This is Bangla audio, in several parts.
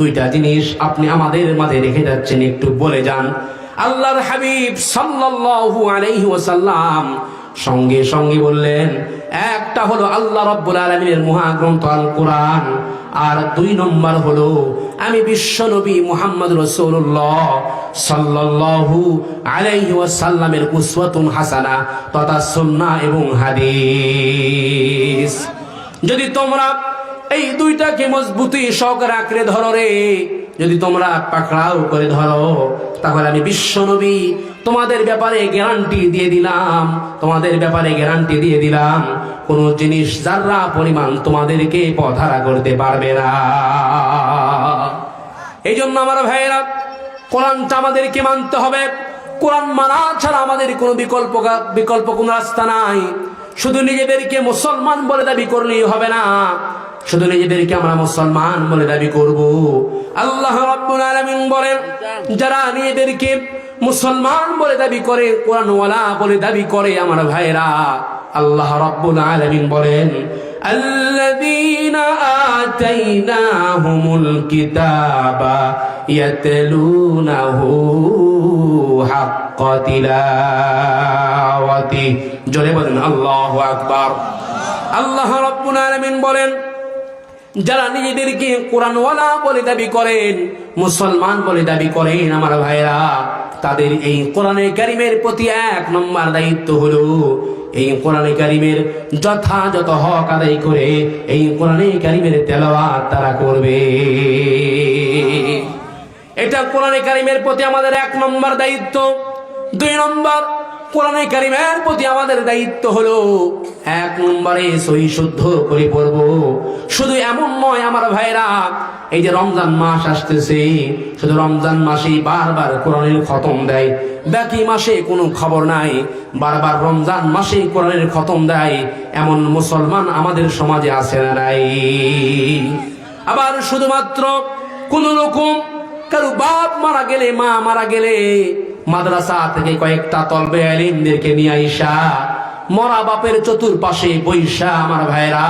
দুইটা জিনিস আপনি আমাদের মাঝে রেখে যাচ্ছেন, একটু বলে যান। আল্লাহর হাবিব সাল্লাল্লাহু আলাইহি ওয়াসাল্লাম সঙ্গে সঙ্গে বললেন, একটা হলো আল্লাহ রাব্বুল আলামিনের মহাগ্রন্থ আল কোরআন আর দুই নম্বর হলো, আমি বিশ্ব নবী মুহাম্মদ রাসূলুল্লাহ সাল্লাল্লাহু আলাইহি ওয়াসাল্লামের উসওয়াতুন হাসানা তথা সুন্নাহ এবং হাদিস। যদি তোমরা এই দুইটাকে মজবুতি সহকারে আঁকড়ে ধরো রে। যদি তোমরা পাকড়াও করে ধরো, তাহলে আমি বিশ্ব নবী। তোমাদের ব্যাপারে গ্যারান্টি দিয়ে দিলাম, তোমাদের ব্যাপারে গ্যারান্টি দিয়ে দিলাম। কোন জিনিস যারা পরিমাণ তোমাদেরকে পথারা করতে পারবে না। এই জন্য আমার ভাইয়েরা, কোরআনটা আমাদেরকে মানতে হবে। কোরআন মানা ছাড়া আমাদের কোনো বিকল্প বিকল্প কোনো রাস্তা নাই। শুধু নিজেদেরকে মুসলমান বলে দাবি করলেই হবে না শুধু নিজেদেরকে আমরা মুসলমান বলে দাবি করব আল্লাহ রাব্বুল আলামিন বলেন যারা নিজেদেরকে মুসলমান বলে দাবি করে কোরআনওয়ালা বলে দাবি করে আমার ভাইরা আল্লাহ রাব্বুল আলামিন বলেন الذين آتيناهم الكتاب يتلونه حق تلاوته জোরে বলেন আল্লাহু আকবার আল্লাহ রাব্বুল আলামিন বলেন যারা নিজেদেরকে কোরআনওয়ালা বলে দাবি করেন মুসলমান বলে দাবি করেন আমার ভাইরা তাদের এই কোরআনে কারিমের প্রতি এক নম্বর দায়িত্ব হলো এই কোরআনে কারিমের যথাযথ হক আদায় করে এই কোরআনে কারিমের তেলাওয়াত তারা করবে এটা কোরআনে কারিমের প্রতি আমাদের এক নম্বর দায়িত্ব দুই নম্বর, কোরআনে কারিমের প্রতি আমাদের দায়িত্ব হলো এক নম্বরে সহি শুদ্ধ করে পড়ব। শুধু এমন নয় আমার ভাইরা, এই যে রমজান মাস আসতেছে, শুধু রমজান মাসেই বারবার কোরআনের খতম দেয়। বাকি মাসে কোনো খবর নাই, বারবার রমজান মাসে কোরআনের খতম দেয়। এমন মুসলমান আমাদের সমাজে আছে না নাই। আবার শুধুমাত্র কোন রকম কারও বাপ মারা গেলে, মা মারা গেলে মাদ্রাসা থেকে কয়েকটা তলবে আলিমদেরকে নিয়ে আইসা মরা বাপের চতুর্পাশে বৈশা আমার ভাইরা।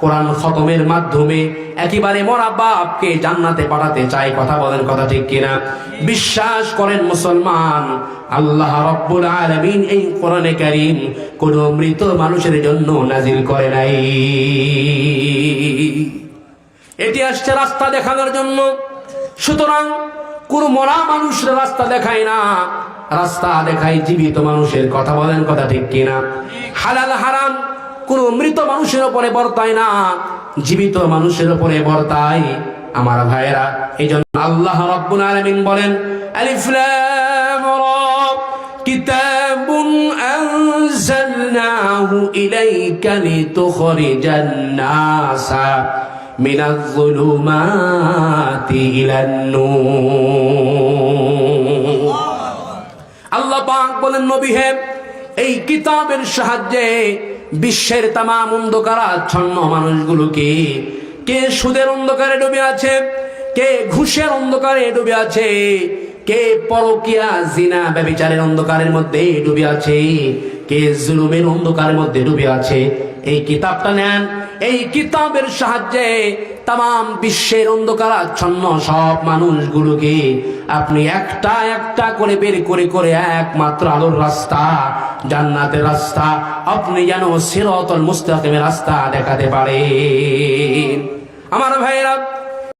কোরআন খতমের মাধ্যমে একেবারে মরা বাপকে জান্নাতে পাঠাতে চাই কথা বলেন কথা ঠিক কিনা? বিশ্বাস করেন মুসলমান, আল্লাহ রব্বুল আলামিন এই কোরআনে কারীম কোন মৃত মানুষের জন্য নাজিল করে নাই। এটি আসছে রাস্তা দেখানোর জন্য। সুতরাং কোন মরা মানুষের রাস্তা দেখায় না রাস্তা দেখায় জীবিত মানুষের কথা বলেন কথা ঠিক কিনা হালাল হারাম কোন মৃত মানুষের উপরে বর্তায় না জীবিত মানুষের উপরে বর্তায় আমার ভাইয়েরা এই জন্য আল্লাহ রব্বুল আলামিন বলেন আলিফ লাম রা كتاب أنزلناه إليك لتخرج الناس من الظلمات إلى النور আল্লাহ পাক বলেন নবী হে এই কিতাবের সাহায্যে বিশ্বের তামাম অন্ধকারাচ্ছন্ন মানুষগুলোকে কে সুদের অন্ধকারে ডুবে আছে কে ঘুষের অন্ধকারে ডুবে আছে কে পরকিয়া জিনা ব্যবিচারের অন্ধকারের মধ্যে ডুবে আছে কে জুলুমের অন্ধকারের মধ্যে ডুবে আছে এই কিতাবটা নেন। এই কিতাবের সাহায্যে তাম বিশ্বের অন্ধকারাচ্ছন্ন সব মানুষগুলোকে আপনি একটা একটা করে বের করে করে একমাত্র আলোর রাস্তা, জান্নাতের রাস্তা, আপনি যেন সিরতল মুস্তাকিমের রাস্তা দেখাতে পারে আমার ভাইয়েরা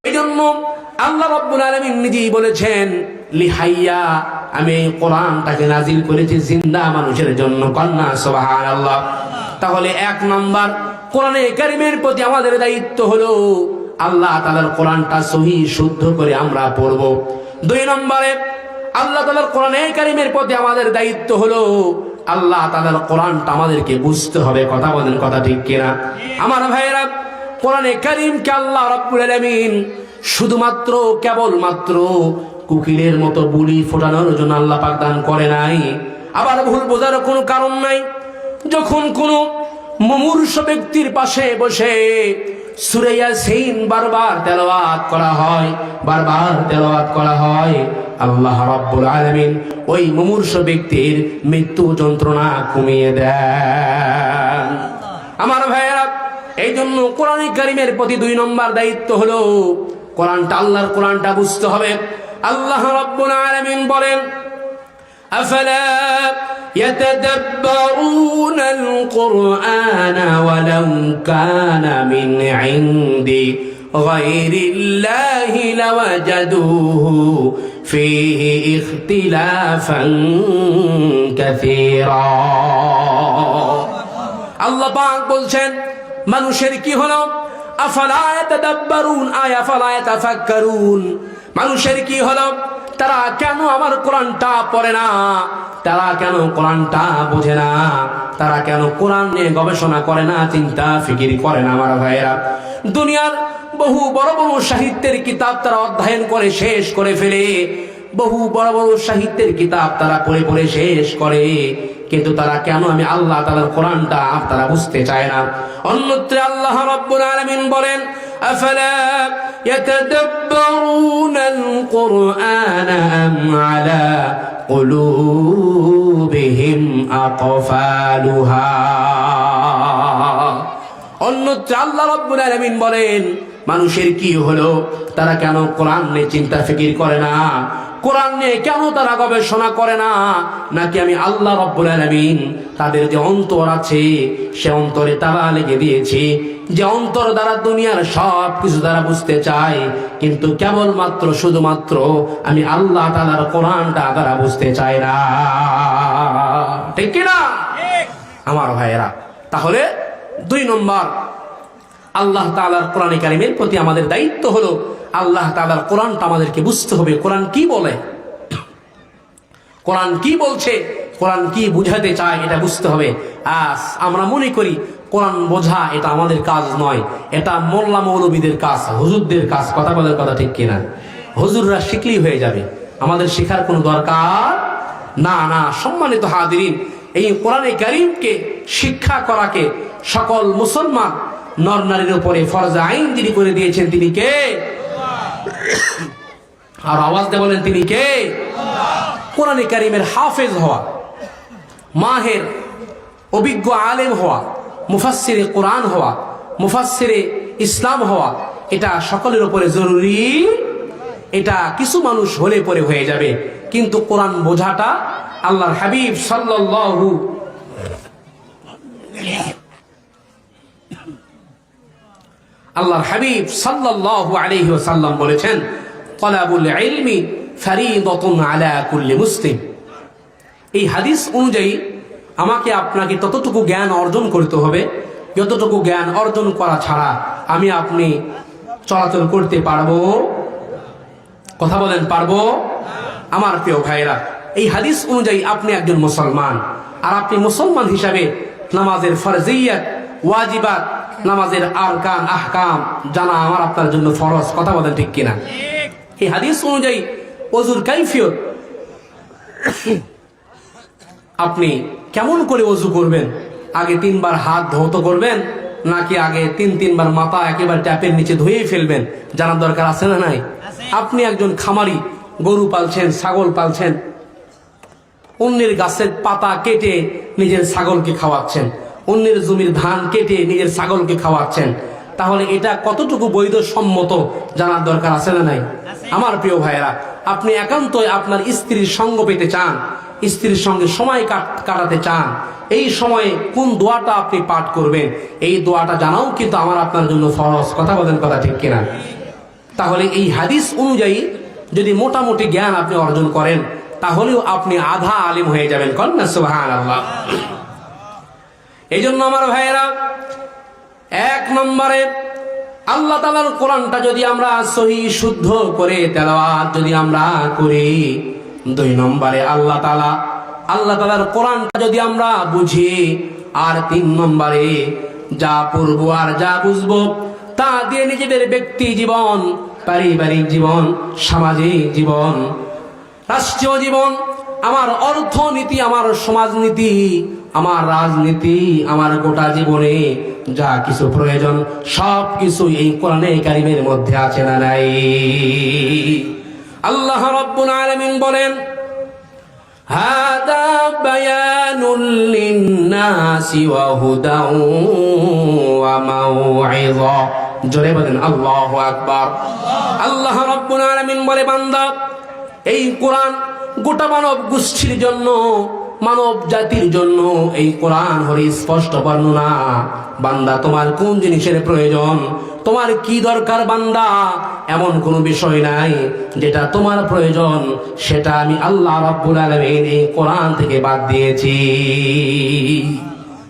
এই জন্য আল্লাহ রব্বুল আলমিন নিজেই বলেছেন লিহাইয়া আমি এই কোরআনটাকে নাজিল করেছি জিন্দা মানুষের জন্য কন্যা সোহান আল্লাহ তাহলে এক নম্বর কোরআনে কারিমের প্রতি আমাদের দায়িত্ব হলো আল্লাহ তালার কোরআনটা সহি শুদ্ধ করে আমরা পড়ব। দুই নম্বরে আল্লাহ তালার কোরআনে কারিমের প্রতি আমাদের দায়িত্ব হলো আল্লাহ তালার কোরআনটা আমাদেরকে বুঝতে হবে, কথা বলেন কথা ঠিক কিনা? আমার ভাইয়েরা, কোরআনে কারিমকে আল্লাহ রব্বুল শুধুমাত্র, কেবলমাত্র কুকিলের মতো বুলি ফোটানোর জন্য আল্লাহ পাক দান করে নাই। আবার ভুল বোঝার কোনো কারণ নাই। যখন কোনো মুমূর্ষ ব্যক্তির পাশে বসে সেইন বারবার করা হয়, বারবার তেলাওয়াত করা হয়, আল্লাহ ওই ব্যক্তির মৃত্যু যন্ত্রণা কমিয়ে আমার ভাইয়েরা এই জন্য কোরআন কারিমের প্রতি দুই নম্বর দায়িত্ব হলো, কোরআনটা আল্লাহর কোরআনটা বুঝতে হবে। আল্লাহ রাব্বুল আলামিন বলেন أفلا يتدبرون القرآن ولو كان من عند غير الله لوجدوه فيه اختلافا كثيرا আল্লাহ পাক বলছেন মানুষের কি হলো আফালা ইয়াতাদাব্বারুন আয়া ফালা ইয়াতাফাক্কারুন মানুষের কি হলো তারা কেন আমার কোরআনটা পড়ে না? তারা কেন কোরআনটা বোঝে না? তারা কেন কোরআন নিয়ে গবেষণা করে না, চিন্তা, ফিকির করে না আমার ভাইয়েরা? দুনিয়ার বহু বড় বড় সাহিত্যের কিতাব তারা অধ্যয়ন করে শেষ করে ফেলে। বহু বড় বড় সাহিত্যের কিতাব তারা পড়ে পড়ে শেষ করে। কিন্তু তারা কেন আমি আল্লাহ তাআলার কোরআনটা তারা বুঝতে চায় না? অন্যত্রে আল্লাহ রাব্বুল আলমিন বলেন يتدبرون القرآن أم على قلوبهم أقفالها অন্যত্র আল্লাহ রব্বুল আলামিন বলেন মানুষের কি হলো? তারা কেন কোরআন নিয়ে চিন্তা ফিকির করে না? কোরআন নিয়ে কেন তারা গবেষণা করে না? নাকি আমি আল্লাহ রব্বুল আলামিন তাদের যে অন্তর আছে সে অন্তরে তারা লেগে দিয়েছি। যে অন্তর দ্বারা দুনিয়ার সব কিছু দ্বারা বুঝতে চায় কিন্তু কেবলমাত্র শুধুমাত্র আমি আল্লাহ তালার কোরআনটা তারা বুঝতে চায় না। ঠিক কিনা? আমার ভাইয়েরা তাহলে দুই নম্বর আল্লাহ তালার কোরআন কারিমের প্রতি আমাদের দায়িত্ব হলো, আল্লাহ তালার কোরআনটা আমাদেরকে বুঝতে হবে। কোরআন কি বলে? কোরআন কি বলছে? কোরআন কি বুঝাতে চায় এটা বুঝতে হবে। আস, আমরা মনে করি কোরআন বোঝা এটা আমাদের কাজ নয়, এটা মোল্লা মৌলবীদের কাজ, হুজুরদের কাজ। কথা বলার কথা ঠিক কিনা? হুজুররা শিখলেই হয়ে যাবে। আমাদের শেখার কোনো দরকার না না। সম্মানিত হাদিরিন এই কোরআনে কারিমকে শিক্ষা করাকে সকল মুসলমান নর নারীর উপরে ফরজা আইন তিনি করে দিয়েছেন, তিনি কে? আর আওয়াজ দিয়ে বলেন, তিনি কে? কোরআনে কারিমের হাফেজ হওয়া, মাহের অভিজ্ঞ আলেম হওয়া, মুফাসসিরে কোরআন হওয়া, মুফাসসিরে ইসলাম হওয়া, এটা সকলের উপরে জরুরি। এটা কিছু মানুষ হলে পরে হয়ে যাবে। কিন্তু কোরআন বোঝাটা আল্লাহর হাবিব সাল্লাল্লাহু আল্লাহর হাবিব সাল্লাল্লাহু আলাইহি ওয়াসাল্লাম বলেছেন, তলাবুল ইলমি ফারিদাতুন আলা কুল্লি মুসলিম। এই হাদিস অনুযায়ী আমাকে আপনাকে ততটুকু জ্ঞান অর্জন করতে হবে, যতটুকু জ্ঞান অর্জন করা ছাড়া আমি আপনি চলাচল করতে পারব, কথা বলেন পারব? আমার প্রিয় ভাইরা এই হাদিস অনুযায়ী আপনি একজন মুসলমান, আর আপনি মুসলমান হিসাবে নামাজের ফরজিয়াত, ওয়াজিবাত নামাজের আরকান, আহকাম জানা আমার আপনার জন্য ফরজ, কথা বলেন ঠিক কিনা? এই হাদিস অনুযায়ী অজুর কাইফিয়ত, আপনি কেমন করে অজু করবেন? আগে তিনবার হাত ধৌত করবেন, নাকি আগে তিন, তিনবার মাথা একেবারে ট্যাপের নিচে ধুয়ে ফেলবেন? জানার দরকার আছে না নাই? আপনি একজন খামারি, গরু পালছেন, ছাগল পালছেন, অন্যের গাছের পাতা কেটে নিজের ছাগলকে খাওয়াচ্ছেন। অন্যের জমির ধান কেটে নিজের ছাগলকে খাওয়াচ্ছেন। তাহলে এটা কতটুকু বৈধ সম্মত জানার দরকার আছে না নাই? আমার প্রিয় ভাইয়েরা, আপনি একান্তই আপনার স্ত্রীর সঙ্গ পেতে চান, স্ত্রীর সঙ্গে সময় কাটাতে চান। এই সময়ে কোন দোয়াটা আপনি পাঠ করবেন? এই দোয়াটা জানাও কিন্তু আমার আপনার জন্য ফরজ। কথা বলেন কথা ঠিক কিনা? তাহলে এই হাদিস অনুযায়ী যদি মোটামুটি জ্ঞান আপনি অর্জন করেন, তাহলেও আপনি আধা আলিম হয়ে যাবেন। কন্যা সুবাহান আল্লাহ এই জন্য আমার ভাইয়েরা, এক নম্বরে আল্লাহ তালার কোরআনটা যদি আমরা সহি, শুদ্ধ করে তেলাওয়াত যদি আমরা করি, দুই নম্বরে আল্লাহ তালা আল্লাহ তালার কোরআনটা যদি আমরা বুঝি, আর তিন নম্বরে যা পড়ব আর যা বুঝব, তা দিয়ে নিজেদের ব্যক্তি জীবন, পারিবারিক জীবন, সামাজিক জীবন, রাষ্ট্রীয় জীবন, আমার অর্থনীতি, আমার সমাজনীতি আমার রাজনীতি, আমার গোটা জীবনে যা কিছু প্রয়োজন, সব কিছু এই কোরআনে কারিমের মধ্যে আছে না নাই? আল্লাহ রব্বুল আলামিন বলেন, হাদা বায়ানুল লিন্নাসি ওয়া হুদা ওয়া মাউইযা জোরে বলেন, আল্লাহু আকবার। আল্লাহ রব্বুল আলামিন বলে, বান্দা, এই কোরআন গোটা মানব গোষ্ঠীর জন্য মানব জাতির জন্য এই কোরআন হরি স্পষ্ট বর্ণনা। বান্দা, তোমার কোন জিনিসের প্রয়োজন? তোমার কি দরকার বান্দা? এমন কোনো বিষয় নাই যেটা তোমার প্রয়োজন। সেটা আমি আল্লাহ রাব্বুল আলামিন এই কোরআন থেকে বাদ দিয়েছি।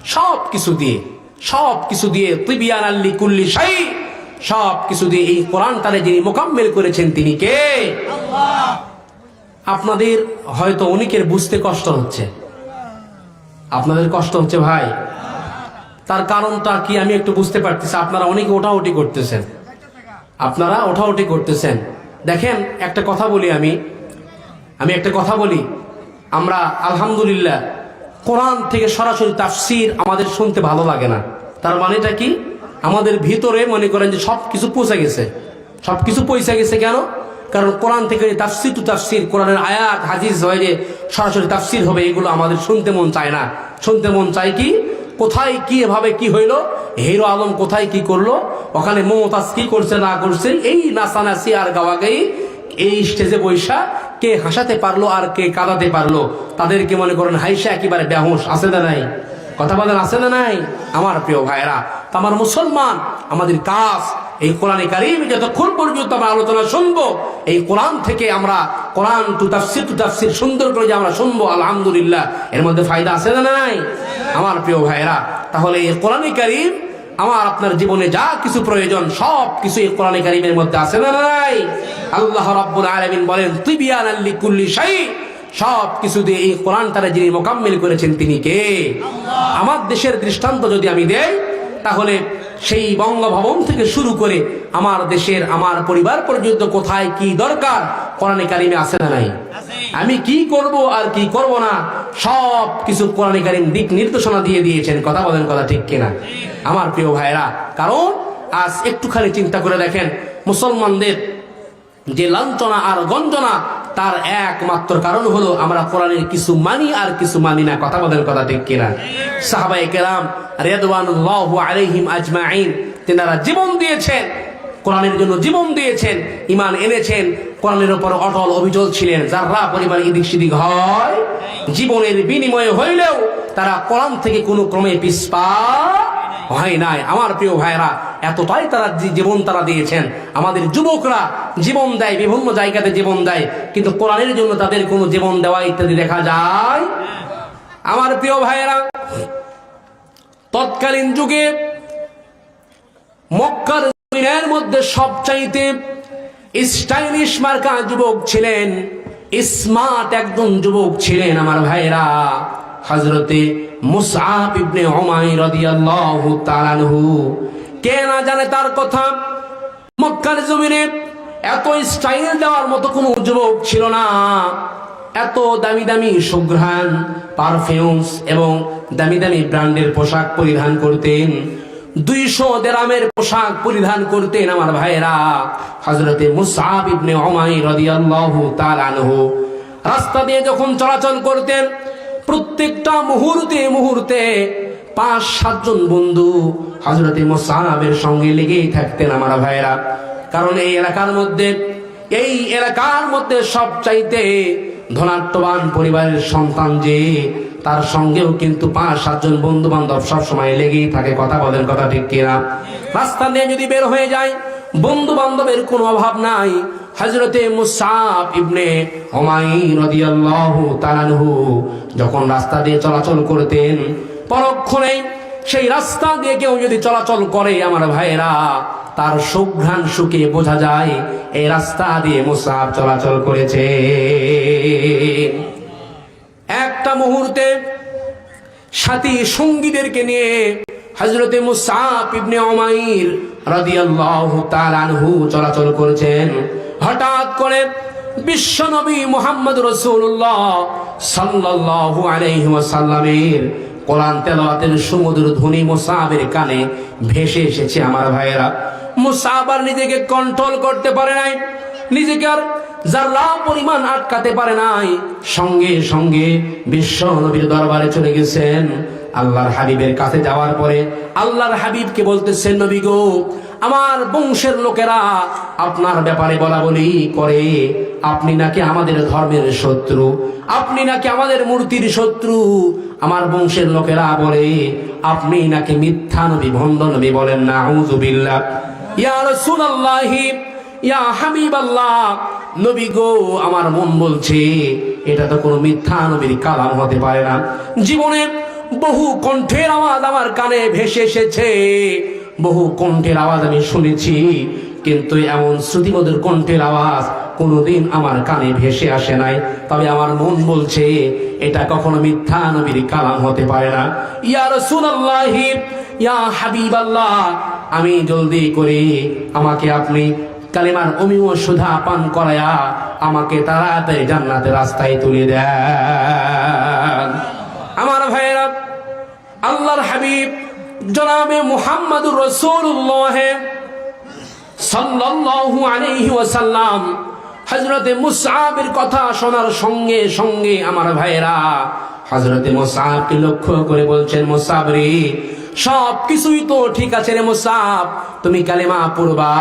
সব কিছু দিয়ে সব কিছু দিয়ে তিবিয়ান আল্লি কুল্লি শাই সব কিছু দিয়ে এই কোরআন তারে যিনি মোকাম্মেল করেছেন তিনি কে? আপনাদের হয়তো অনেকের বুঝতে কষ্ট হচ্ছে। আপনাদের কষ্ট হচ্ছে ভাই। তার কারণটা কি আমি একটু বুঝতে পারতেছি, আপনারা অনেকে ওঠাউটি করতেছেন। আপনারা ওঠাউটি করতেছেন। দেখেন, একটা কথা বলি আমি। আমি একটা কথা বলি। আমরা, আলহামদুলিল্লাহ, কোরআন থেকে সরাসরি তাফসির আমাদের শুনতে ভালো লাগে না। তার মানেটা কি? আমাদের ভিতরে মনে করেন যে সব কিছু পৌঁছে গেছে। সব কিছু পৌঁছে গেছে কেন? কারণ কোরআন থেকে তাফসির টু তাফসির, কোরআনের আয়াত, হাদিস হয় সরাসরি তাফসির হবে, এগুলো আমাদের শুনতে মন চায় না। শুনতে মন চায় কি? কোথায় কি, এভাবে কি হইল? হিরো আলম কোথায় কি করল? ওখানে মমতাজ কি করছে, না করছে? এই নাচানাচি আর গাওয়াগাই, এই স্টেজে বৈশা কে হাসাতে পারল আর কে কাঁদাতে পারল? তাদেরকে মনে করেন হাইসা একেবারে ব্যাহুস আছে না নাই? কথা বলেন, আছে না নাই? আমার প্রিয় ভাইরা আমার মুসলমান, আমাদের কাজ এই কোরআনে কারিম যতক্ষণ পর্যন্ত আমরা আলোচনা শুনব, এই কোরআন থেকে আমরা, কোরআন টু তাফসির টু তাফসির সুন্দর করে যে আমরা শুনব, আলহামদুলিল্লাহ, এর মধ্যে ফায়দা আছে না নাই? আমার প্রিয় ভাইরা তাহলে এই কোরআনে কারিম আমার আপনার জীবনে যা কিছু প্রয়োজন, সব কিছু এই কোরআনে কারিমের মধ্যে আছে না নাই? আল্লাহ রাব্বুল আলামিন বলেন, তিবিয়ান আল্লি কুল্লি শাই সব কিছু দিয়ে এই কোরআন তারা যিনি মোকাম্মেল করেছেন তিনি কে? আমার দেশের দৃষ্টান্ত যদি আমি দেই, তাহলে সেই বঙ্গভবন থেকে শুরু করে আমার দেশের, আমার পরিবার পর্যন্ত কোথায় কি দরকার, কোরআনে কারিমে আছে না নাই? আমি কি করব আর কি করব না, সব কিছু কোরআনে কারিম দিক নির্দেশনা দিয়ে দিয়েছেন, কথা বলেন কথা ঠিক কিনা? আমার প্রিয় ভাইরা কারণ আজ একটুখানি চিন্তা করে দেখেন, মুসলমানদের যে লাঞ্ছনা আর গঞ্জনা তার একমাত্র কারণ হলো আমরা কোরআনের কিছু মানি আর কিছু মানি না। কথা বলেন কথা ঠিক কিনা? সাহাবাই কেরাম রেদওয়ানুল্লাহ আজমাইন, তেনারা জীবন দিয়েছেন, কোরআনের জন্য জীবন দিয়েছেন ইমান এনেছেন, কোরআনের উপর অটল অবিচল ছিলেন। যারা পরিমাণ এদিক সেদিক হয়, জীবনের বিনিময়ে হইলেও তারা কোরআন থেকে কোনো ক্রমে পিসপা হয় নাই। আমার প্রিয় ভাইরা এতটাই তারা জীবন তারা দিয়েছেন। আমাদের যুবকরা জীবন দেয়, বিভিন্ন জায়গাতে জীবন দেয়, কিন্তু কোরআনের জন্য তাদের কোনো জীবন দেওয়া ইত্যাদি দেখা যায়? আমার প্রিয় ভাইয়েরা, তৎকালীন যুগে মক্কার জমিনের মধ্যে সবচাইতে স্টাইলিশ মার্কা যুবক ছিলেন, স্মার্ট একজন যুবক ছিলেন আমার ভাইরা হজরতে মুসআব ইবনে উমাইর রাদিয়াল্লাহু তাআলা আনহু। কে না জানে তার কথা। মক্কার জমিনে এত স্টাইল দেওয়ার মতো কোনো যুবক ছিল না। এত দামি দামি সুঘ্রাণ পারফিউমস এবং দামি দামি ব্র্যান্ডের পোশাক পরিধান করতেন। দুইশো দেরামের পোশাক পরিধান করতেন আমার ভাইয়েরা। হজরতে মুসাব ইবনে ওমাই রাদিয়াল্লাহু তাআলা আনহু। রাস্তা দিয়ে যখন চলাচল করতেন, প্রত্যেকটা মুহূর্তে মুহূর্তে পাঁচ সাতজন বন্ধু হজরতে মোসাহাবের সঙ্গে লেগেই থাকতেন আমার ভাইয়েরা। কারণ এই এলাকার মধ্যে, এই এলাকার মধ্যে সব চাইতে ধনাট্যবান পরিবারের সন্তান যে, তার সঙ্গেও কিন্তু পাঁচ সাতজন বন্ধু বান্ধব সবসময় লেগেই থাকে। কথা বলেন কথা ঠিক কিনা? রাস্তা দিয়ে যদি বের হয়ে যায় বন্ধু বান্ধবের কোনো অভাব নাই। হজরতে মুসাফ ইবনে যখন রাস্তা দিয়ে চলাচল করতেন, পরক্ষণেই সেই রাস্তা দিয়ে কেউ যদি চলাচল করে আমার ভাইয়েরা, তার সুঘ্রাণ সুখে বোঝা যায়, এই রাস্তা দিয়ে মুসাফ চলাচল করেছে। একটা মুহূর্তে সাথী সঙ্গীদেরকে নিয়ে হজরতে মুসাফ ইবনে আনহু চলাচল করেছেন। হঠাৎ করে বিশ্বনবী মুহাম্মদ রাসূলুল্লাহ সাল্লাল্লাহু আলাইহি ওয়াসাল্লামের কোরআন তেলাওয়াতের সমুদ্র ধ্বনি মুসাবের কানে ভেসে এসেছে আমার ভাইয়েরা। মুসাব আর নিজেকে কন্ট্রোল করতে পারে নাই। নিজেকে আর যারা পরিমাণ আটকাতে পারে নাই। সঙ্গে সঙ্গে বিশ্ব নবীর দরবারে চলে গেছেন আল্লাহর হাবিবের কাছে যাওয়ার পরে। আল্লাহর হাবিবকে বলতেছেন, নবী গো, আমার বংশের লোকেরা আপনার ব্যাপারে বলা বলি করে। আপনি নাকি আমাদের ধর্মের শত্রু, আপনি নাকি আমাদের মূর্তির শত্রু। আমার বংশের লোকেরা বলে, আপনি নাকি মিথ্যা নবী, ভণ্ড নবী বলেন না আউযুবিল্লাহ ইয়া ইয়া নবী গো, আমার মন বলছে, এটা তো কোনো হতে পারে না। জীবনে বহু কণ্ঠের আওয়াজ আমার কানে ভেসে এসেছে। বহু কণ্ঠের আওয়াজ আমি শুনেছি। কিন্তু এমন শ্রুতিমধুর কণ্ঠের আওয়াজ কোনোদিন আমার কানে ভেসে আসে নাই। তবে আমার মন বলছে, এটা কখনো মিথ্যা নবীর কালাম হতে পারে না। ইয়া রাসূলুল্লাহি, ইয়া হাবিবাল্লাহ, আমি জলদি করে আমাকে আপনি কালিমার অমিও সুধা পান করায়া আমাকে তাড়াতাড়ি জান্নাতের রাস্তায় তুলে দেন। আমার ভাইয়েরা, আল্লাহর হাবিব, জনাবে মুহাম্মাদুর রাসূলুল্লাহ। সাল্লাল্লাহু আলাইহি ওয়াসাল্লাম হযরতে মুসআবের কথা শোনার সঙ্গে সঙ্গে আমার ভাইরা হযরতে মুসআবকে লক্ষ্য করে বলছেন, মুসআব রে সব কিছুই তো ঠিক আছে রে মুসআব। তুমি কালেমা পড়বা,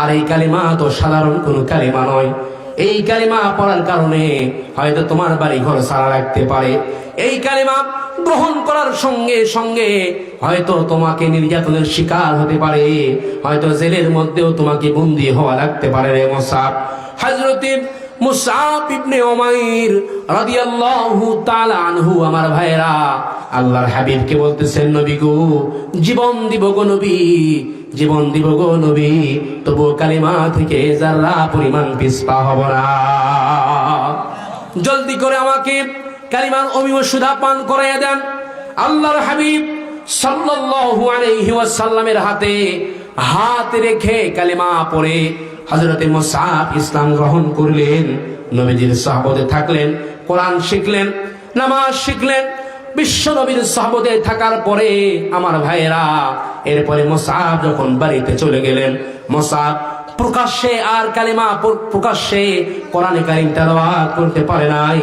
আর এই কালেমা তো সাধারণ কোনো কালেমা নয়। এই কালিমা পড়ার কারণে হয়তো তোমার বাড়ি ঘর সারা রাখতে পারে। এই কালিমা গ্রহণ করার সঙ্গে সঙ্গে হয়তো তোমাকে নির্যাতনের শিকার হতে পারে। হয়তো জেলের মধ্যেও তোমাকে বন্দী হওয়া লাগতে পারে রে মোসাব। হজরতে মুসাব ইবনে ওমাইর আল্লাহর হাবিবকে বলতেছেন, নবী গো, জীবন দিব গো নবী। জীবন দিব গো নবী তবু কালিমা থেকে যারা পরিমাণ পিসপা হব না। জলদি করে আমাকে কালিমার অমিও সুধা পান করাইয়া দেন। আল্লাহর হাবিব সাল্লাল্লাহু আলাইহি ওয়াসাল্লামের হাতে হাত রেখে কালিমা পড়ে হযরতে মুসআব ইসলাম গ্রহণ করলেন, নবীজির সাহাবতে থাকলেন, কোরআন শিখলেন, নামাজ শিখলেন বিশ্ব নবীর থাকার পরে আমার ভাইয়েরা, এরপরে মোসাব যখন বাড়িতে চলে গেলেন, মোসাব প্রকাশ্যে আর কালিমা প্রকাশ্যে কোরআনে কারিম তেলাওয়াত করতে পারে নাই,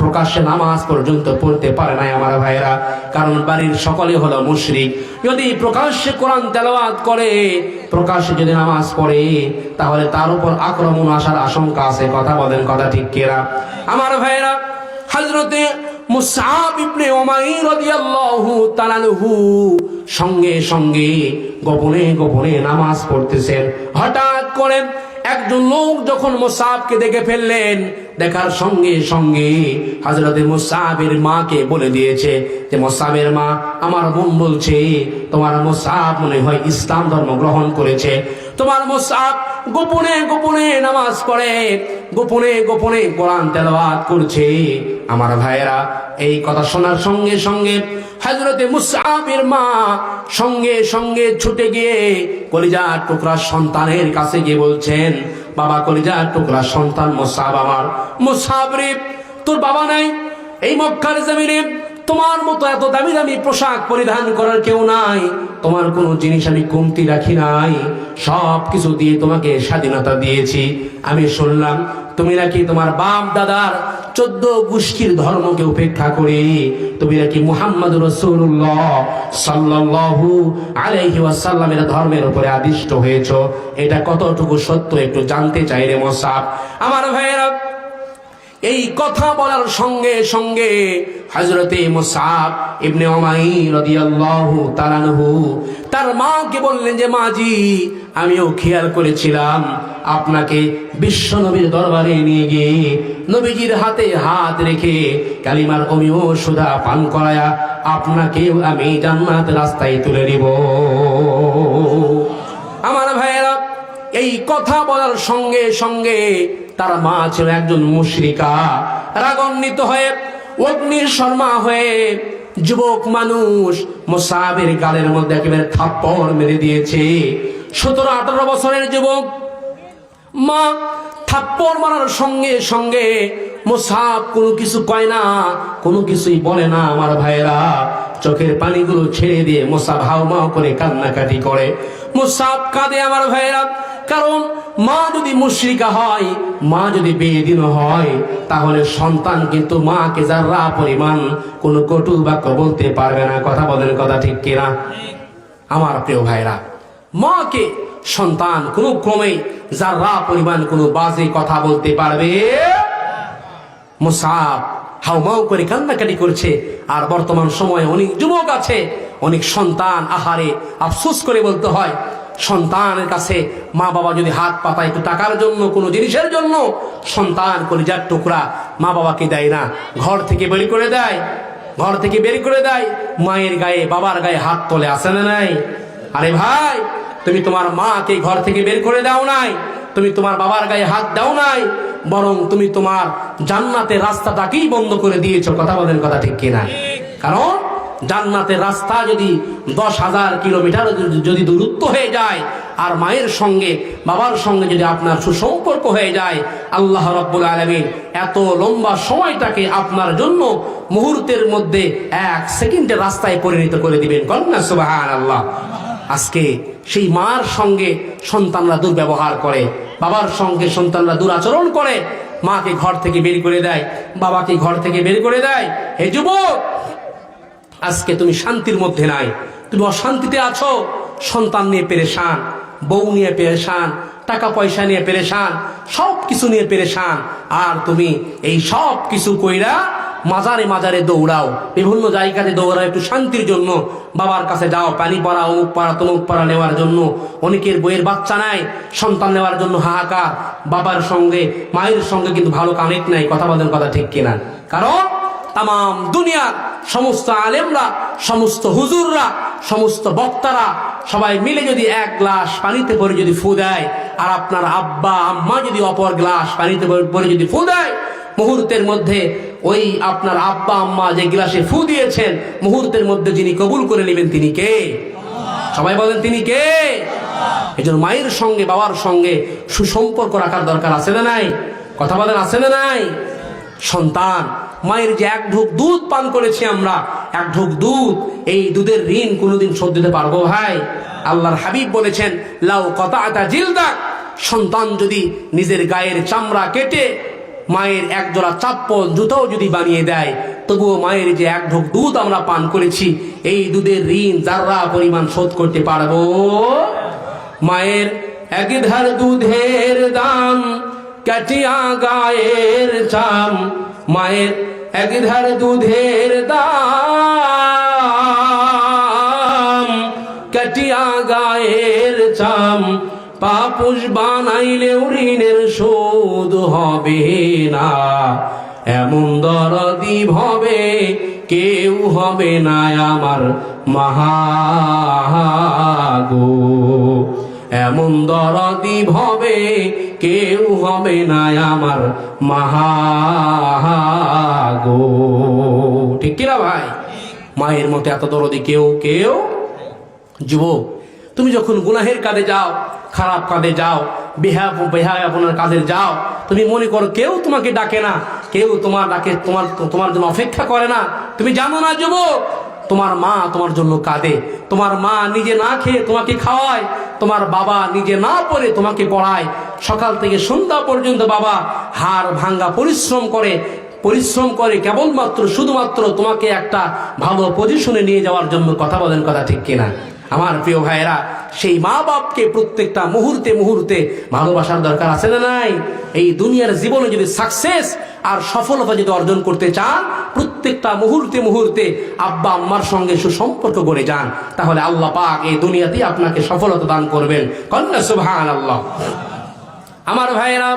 প্রকাশ্যে নামাজ পর্যন্ত পড়তে পারে নাই আমার ভাইয়েরা। কারণ বাড়ির সকলে হলো মুশরিক। যদি প্রকাশ্যে কোরআন তেলাওয়াত করে, প্রকাশ্যে যদি নামাজ পড়ে, তাহলে তার উপর আক্রমণ আসার আশঙ্কা আছে। কথা বলেন, কথা ঠিক কেরা আমার ভাইয়েরা হজরতে মুসআব ইবনে উমাইর রাদিয়াল্লাহু তাআলা আনহু সঙ্গে সঙ্গে গোপনে গোপনে নামাজ পড়তেছেন। হঠাৎ করে একজন লোক যখন মুসাবকে দেখে ফেললেন, দেখার সঙ্গে সঙ্গে হজরতে মুসাবের মাকে বলে দিয়েছে যে, মোসাবের মা, আমার মন বলছে, তোমার মোসাব মনে হয় ইসলাম ধর্ম গ্রহণ করেছে। তোমার মোসাব গোপনে গোপনে নামাজ পড়ে, গোপনে গোপনে কোরআন তেলাওয়াত করছে। আমার ভাইয়েরা এই কথা শোনার সঙ্গে সঙ্গে হজরতে মুসাফির মা সঙ্গে সঙ্গে ছুটে গিয়ে কলিজা টুকরা সন্তানের কাছে গিয়ে বলছেন, বাবা কলিজা টুকরা সন্তান মোসাব আমার। মোসাবরে তোর বাবা নাই? এই মক্কার জমিনে তোমার মতো এত দামি দামি পোশাক পরিধান করার কেউ নাই। তোমার কোনো জিনিস আমি কমতি রাখি নাই। সব কিছু দিয়ে তোমাকে স্বাধীনতা দিয়েছি। আমি শুনলাম তুমি নাকি তোমার বাপ দাদার চোদ্দ গোষ্ঠীর ধর্মকে উপেক্ষা করে তুমি নাকি মুহাম্মদ রসুল্লাহ ধর্মের উপরে আদিষ্ট হয়েছ? এটা কতটুকু সত্য একটু জানতে চাই রে মোসাফ আমার ভাইয়েরা এই কথা বলার সঙ্গে সঙ্গে হজরতে মুসাব ইবনে তাআলাহু তার মাকে বললেন যে, মাজি, আমিও খেয়াল করেছিলাম আপনাকে বিশ্ব নবীর দরবারে নিয়ে গিয়ে নবীজির হাতে হাত রেখে কালিমার অমিও সুধা পান করায়া আপনাকেও আমি জান্নাত রাস্তায় তুলে নিব। এই কথা বলার সঙ্গে সঙ্গে তার মা ছিল একজন মুশরিকা। রাগান্বিত হয়ে, অগ্নির শর্মা হয়ে যুবক মানুষ মোসাবের গালের মধ্যে একেবারে থাপ্পড় মেরে দিয়েছে। সতেরো, আঠারো বছরের যুবক মা থাপ্পড় মারার সঙ্গে সঙ্গে মোসাব কোনো কিছু কয় না, কোনো কিছুই বলে না আমার ভাইয়েরা। চোখের পানিগুলো ছেড়ে দিয়ে মোসাব হাও মাও করে কান্নাকাটি করে। মোসাব কাঁদে আমার ভাইয়েরা। কারণ মা যদি মুশ্রিকা হয়, মা যদি বেদিন হয়, তাহলে সন্তান কিন্তু মাকে যারা পরিমাণ কোনো কটু বাক্য বলতে পারবে না। কথা বলেন কথা ঠিক কিনা? আমার প্রিয় ভাইরা, মাকে সন্তান কোনো ক্রমে যারা পরিমাণ কোনো বাজে কথা বলতে পারবে? মুসাব হাউমাউ করে কান্নাকাটি করছে, আর বর্তমান সময়ে অনেক যুবক আছে, অনেক সন্তান আহারে আফসোস করে বলতে হয় সন্তানের কাছে মা বাবা যদি হাত পাতায় একটু টাকার জন্য কোনো জিনিসের জন্য সন্তান কলিজার টুকরা মা বাবাকে দেয় না। ঘর থেকে বের করে দেয় ঘর থেকে বের করে দেয়। মায়ের গায়ে বাবার গায়ে হাত তোলে আসে না নাই? আরে ভাই তুমি তোমার মাকে ঘর থেকে বের করে দাও নাই তুমি তোমার বাবার গায়ে হাত দাও নাই বরং তুমি তোমার জান্নাতের রাস্তাটাকেই বন্ধ করে দিয়েছ। কথা বলেন কথা ঠিক কিনা? কারণ জান্নাতের রাস্তা যদি দশ হাজার কিলোমিটার যদি দূরত্ব হয়ে যায়, আর মায়ের সঙ্গে, বাবার সঙ্গে যদি আপনার সুসম্পর্ক হয়ে যায়, আল্লাহ রব্বুল আলমিন এত লম্বা সময়টাকে আপনার জন্য মুহূর্তের মধ্যে এক সেকেন্ডের রাস্তায় পরিণত করে দিবেন। কন্যা সুবাহ আল্লাহ আজকে সেই মার সঙ্গে সন্তানরা দুর্ব্যবহার করে, বাবার সঙ্গে সন্তানরা দুরাচরণ করে, মাকে ঘর থেকে বের করে দেয়, বাবাকে ঘর থেকে বের করে দেয়। হে যুবক আজকে তুমি শান্তির মধ্যে নাই। তুমি অশান্তিতে আছো। সন্তান নিয়ে পেরেশান, বউ নিয়ে পেরেশান, টাকা পয়সা নিয়ে পেরেশান সব কিছু নিয়ে পেরেশান। আর তুমি এই সব কিছু কইরা মাজারে মাজারে দৌড়াও। বিভিন্ন জায়গাতে দৌড়াও একটু শান্তির জন্য। বাবার কাছে যাও, পানি পড়া, অমুক পাড়া, তমুক পাড়া নেওয়ার জন্য। অনেকের বইয়ের বাচ্চা নাই, সন্তান নেওয়ার জন্য হাহাকার। বাবার সঙ্গে, মায়ের সঙ্গে কিন্তু ভালো কানেক্ট নাই, কথা বলেন কথা ঠিক কিনা। কারণ তাম দুনিয়ার সমস্ত আলেমরা, সমস্ত হুজুররা, সমস্ত বক্তারা সবাই মিলে যদি এক গ্লাস পানিতে পরে যদি ফু দেয়, আর আপনার আব্বা, আম্মা যদি অপর গ্লাস পানিতে পরে যদি ফু দেয়, মুহূর্তের মধ্যে ওই আপনার আব্বা, আম্মা যে গ্লাসে ফু দিয়েছেন, মুহূর্তের মধ্যে যিনি কবুল করে নেবেন তিনি কে? সবাই বলেন তিনি কে? এই জন্য মায়ের সঙ্গে, বাবার সঙ্গে সুসম্পর্ক রাখার দরকার আছে না নাই? কথা বলেন, আছে না নাই? সন্তান। মায়ের যে এক ঢোক দুধ পান করেছি আমরা, এক ঢোক দুধ, এই দুধের ঋণ কোনোদিন শোধ দিতে পারব ভাই? আল্লাহর হাবিব বলেছেন, লাউ কথা আতা জিলদাক। সন্তান যদি নিজের গায়ের চামড়া কেটে মায়ের এক জোড়া চাপ্পল, জুতাও যদি বানিয়ে দেয়, তবুও মায়ের যে এক ঢোক দুধ আমরা পান করেছি, এই দুধের ঋণ যারা পরিমাণ শোধ করতে পারব? মায়ের এক ধার দুধের দাম, কাটিয়া গায়ের চাম, মায়ের এক ধার দুধের দাম, কাটিয়া গায়ের চাম। পাপুষ বানাইলেও ঋণের শোধ হবে না। এমন দরদি হবে কেউ হবে না আমার মাহাগো। এমন দরদি হবে কেউ হবে না আমার মাহাগো। ঠিক কিনা ভাই? মায়ের মতো এত দরদি কেউ কেউ? যুবক, তুমি যখন গুনাহের কাজে যাও, খারাপ কাজে যাও বেহা বেহা আপনার কাজে যাও, তুমি মনে করো কেউ তোমাকে ডাকে না, কেউ তোমার ডাকে তোমার তোমার জন্য অপেক্ষা করে না। তুমি জানো না যুবক তোমার মা তোমার জন্য কাঁদে। তোমার মা নিজে না খেয়ে তোমাকে খাওয়ায়, তোমার বাবা নিজে না পড়ে তোমাকে পড়ায়। সকাল থেকে সন্ধ্যা পর্যন্ত বাবা হাড় ভাঙ্গা পরিশ্রম করে পরিশ্রম করে কেবলমাত্র, শুধুমাত্র তোমাকে একটা ভালো পজিশনে নিয়ে যাওয়ার জন্য কথা বলেন কথা ঠিক কিনা? আমার প্রিয় ভাইয়েরা সেই মা বাপকে প্রত্যেকটা মুহূর্তে মুহূর্তে ভালোবাসার দরকার আছে না নাই? এই দুনিয়ার জীবনে যদি সাকসেস আর সফলতা যদি অর্জন করতে চান, প্রত্যেকটা মুহূর্তে মুহূর্তে আব্বা আম্মার সঙ্গে সুসম্পর্ক করে যান, তাহলে আল্লাহ পাক এই দুনিয়াতে আপনাকে সফলতা দান করবেন। কন্যা সুবহান আল্লাহ আমার ভাইয়েরা,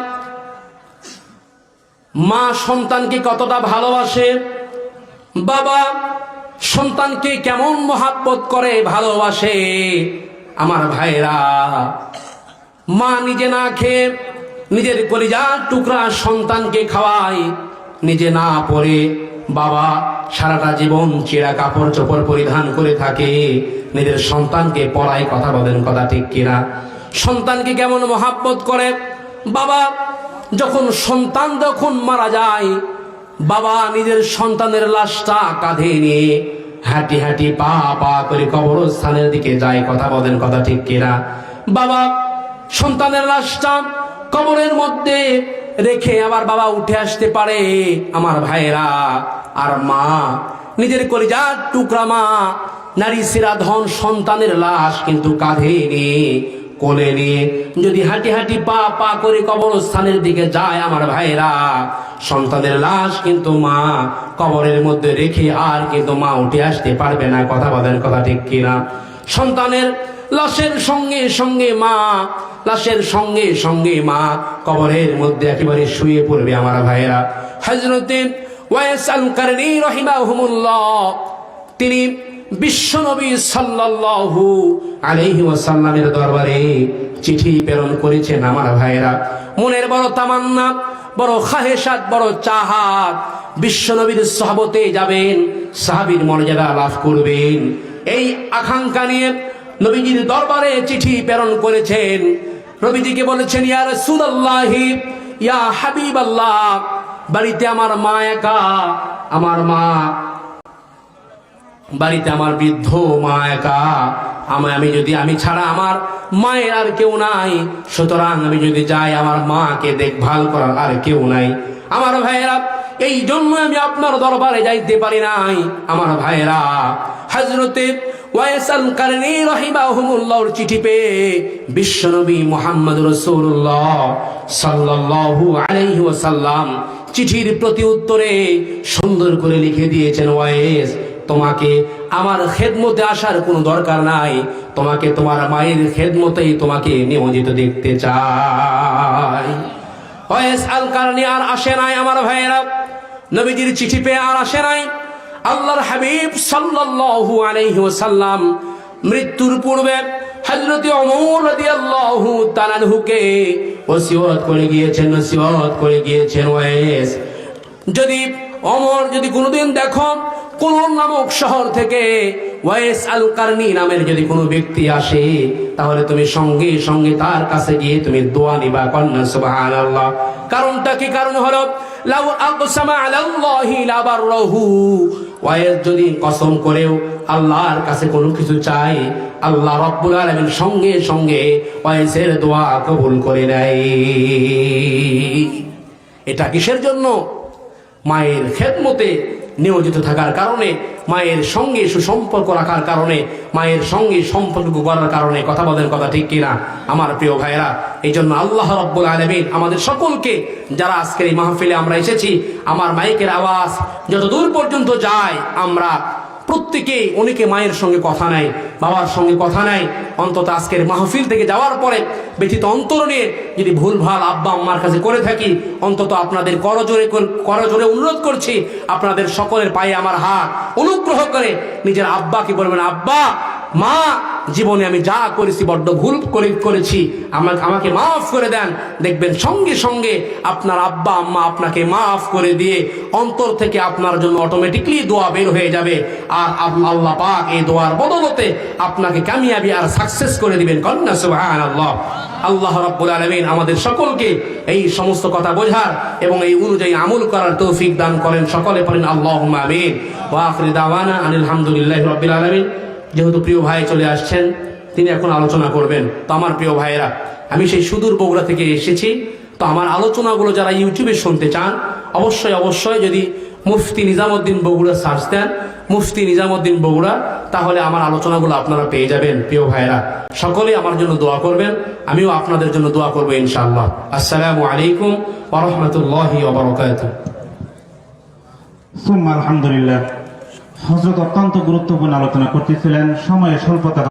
মা সন্তানকে কতটা ভালোবাসে? বাবা সন্তানকে কেমন মহাব্বত করে ভালোবাসে? আমার ভাইরা, মা নিজে না খেয়ে নিজের কলিজার টুকরা সন্তানকে খাওয়ায়, নিজে না পরে বাবা সারাটা জীবন চেরা কাপড় চোপড় পরিধান করে থাকে। নিজের সন্তানকে পড়ায় কথা বলেন, কথা ঠিক কিনা? সন্তানকে কেমন মহাব্বত করে? বাবা যখন সন্তান যখন মারা যায়, বাবা নিজের সন্তানের লাশটা কাঁধে নিয়ে হাঁটি হাঁটি পা পা করে কবরস্থানের দিকে যায়। কথা বলেন, কথা ঠিক কেরা বাবা, সন্তানের লাশটা কবরের মধ্যে রেখে আমার বাবা উঠে আসতে পারে আমার ভাইয়েরা। আর মা, নিজের কলিজার টুকরা মা, নারী সিরা ধন, সন্তানের লাশ কিন্তু কাঁধে নিয়ে কোলে নিয়ে যদি হাঁটি হাঁটি পা পা করে কবরস্থানের দিকে যায় আমার ভাইরা, সন্তানের লাশ কিন্তু মা কবরের মধ্যে রেখে আর কিন্তু মা উঠে আসতে পারবে না, কথা বলেন কথা ঠিক কিনা? সন্তানের লাশের সঙ্গে সঙ্গে মা, লাশের সঙ্গে সঙ্গে মা কবরের মধ্যে একেবারে শুয়ে পড়বে আমার ভাইয়েরা হজরতে ওয়াইস আল কারণী তিনি বিশ্বনবী সাল্লাল্লাহু আলাইহি ওয়াসাল্লামের দরবারে চিঠি প্রেরণ করেছেন আমার ভাইয়েরা। মনের বড় তামান্না, বড় খাহেসাত বড় চাহাত। বিশ্বনবীর সহবতে যাবেন, সাহাবীর মর্যাদা লাভ করবেন। এই আকাঙ্ক্ষা নিয়ে নবীজির দরবারে চিঠি প্রেরণ করেছেন। নবীজিকে বলেছেন, ইয়া রাসূলুল্লাহি, ইয়া হাবিবাল্লাহ, বাড়িতে আমার মা একা, আমার মা বাড়িতে আমার বৃদ্ধ মা একা। আমি আমি যদি, আমি ছাড়া আমার মায়ের আর কেউ নাই, সুতরাং আমি যদি যাই, আমার মাকে দেখভাল করার আর কেউ নাই। আমার ভাইয়েরা, এই জন্য আমি আপনার দরবারে যাইতে পারি নাই। আমার ভাইয়েরা হজরতে চিঠি পেয়ে বিশ্বনবী মোহাম্মদ রসুল্লাহ চিঠির প্রতি উত্তরে সুন্দর করে লিখে দিয়েছেন ওয়াইস। তোমাকে আমার খেদমতে আসার কোনো দরকার নাই। তোমাকে তোমার মায়ের খেদমতেই তোমাকে নিয়োজিত দেখতে চাই। ওয়েস আল কারণে আর আসে নাই আমার ভাইয়েরা। নবীজির চিঠি পেয়ে আর আসে নাই। আল্লাহর হাবিব সাল্লাল্লাহু আলাইহি ওয়াসাল্লাম মৃত্যুর পূর্বে হযরত ওমর রাদিয়াল্লাহু তাআলা আনহুকে ওসিয়ত করে গিয়েছেন নসিহত করে গিয়েছেন ওয়েস যদি অমর যদি কোনোদিন দেখো কোন নামক শহর থেকে ওয়েস আল নামের যদি কোনো ব্যক্তি আসে, তাহলে তুমি সঙ্গে সঙ্গে তার কাছে গিয়ে তুমি দোয়া নিবা কন্যা, সুবহানাল্লাহ। কারণটা কি কারণ হলো? ওয়েস যদি কসম করেও আল্লাহর কাছে কোনো কিছু চাই আল্লাহ রব্বুল সঙ্গে সঙ্গে ওয়েসের দোয়া কবুল করে নেয়। এটা কিসের জন্য? মায়ের খেদমতে নিয়োজিত থাকার কারণে, মায়ের সঙ্গে সুসম্পর্ক রাখার কারণে, মায়ের সঙ্গে সম্পর্ক করার কারণে, কথা বলেন কথা ঠিক কিনা? আমার প্রিয় ভাইয়েরা এই জন্য আল্লাহ রব্বুল আলমিন আমাদের সকলকে, যারা আজকের এই মাহফিলে আমরা এসেছি, আমার মাইকের আওয়াজ যত দূর পর্যন্ত যায়, আমরা প্রত্যেকে অনেকে মায়ের সঙ্গে কথা নাই, বাবার সঙ্গে কথা নাই। অন্তত আজকের মাহফিল থেকে যাওয়ার পরে ব্যথিত অন্তর নিয়ে যদি ভুলভাল আব্বা আম্মার কাছে করে থাকি, অন্তত আপনাদের করজোরে করজোরে অনুরোধ করছি, আপনাদের সকলের পায়ে আমার হাত অনুগ্রহ করে নিজের আব্বাকে বলবেন, আব্বা মা, জীবনে আমি যা করেছি, বড্ড ভুল করে, করেছি, আমাকে আমাকে মাফ করে দেন। দেখবেন সঙ্গে সঙ্গে আপনার আব্বা, আম্মা আপনাকে মাফ করে দিয়ে অন্তর থেকে আপনার জন্য অটোমেটিকলি দোয়া বের হয়ে যাবে। আর আল্লাহ পাক এই দোয়ার বদলতে আপনাকে কামিয়াবি আর সাকসেস করে দিবেন। কন্যা সুবহান আল্লাহ আল্লাহ রাব্বুল আলামিন আমাদের সকলকে এই সমস্ত কথা বোঝার এবং এই অনুযায়ী আমল করার তৌফিক দান করেন। সকলে পড়েন আল্লাহুম্মা আমিন। ওয়া আখির দাওয়ানা আনিল হামদুলিল্লাহি রাব্বিল আলামিন। যেহেতু প্রিয় ভাই চলে আসছেন, তিনি এখন আলোচনা করবেন। তো আমার প্রিয় ভাইয়েরা, আমি সেই সুদূর বগুড়া থেকে এসেছি। তো আমার আলোচনাগুলো যারা ইউটিউবে শুনতে চান, অবশ্যই অবশ্যই যদি মুফতি নিজামুদ্দিন বগুড়া সার্চ দেন, মুফতি নিজামুদ্দিন বগুড়া, তাহলে আমার আলোচনাগুলো আপনারা পেয়ে যাবেন, প্রিয় ভাইরা সকলে আমার জন্য দোয়া করবেন, আমিও আপনাদের জন্য দোয়া করব ইনশাআল্লাহ। আসসালামু আলাইকুম ওরহমতুল্লাহি ওবরকাতুহ সুম্মা আলহামদুলিল্লাহ। হজরত অত্যন্ত গুরুত্বপূর্ণ আলোচনা করতেছিলেন। সময়ে স্বল্পতা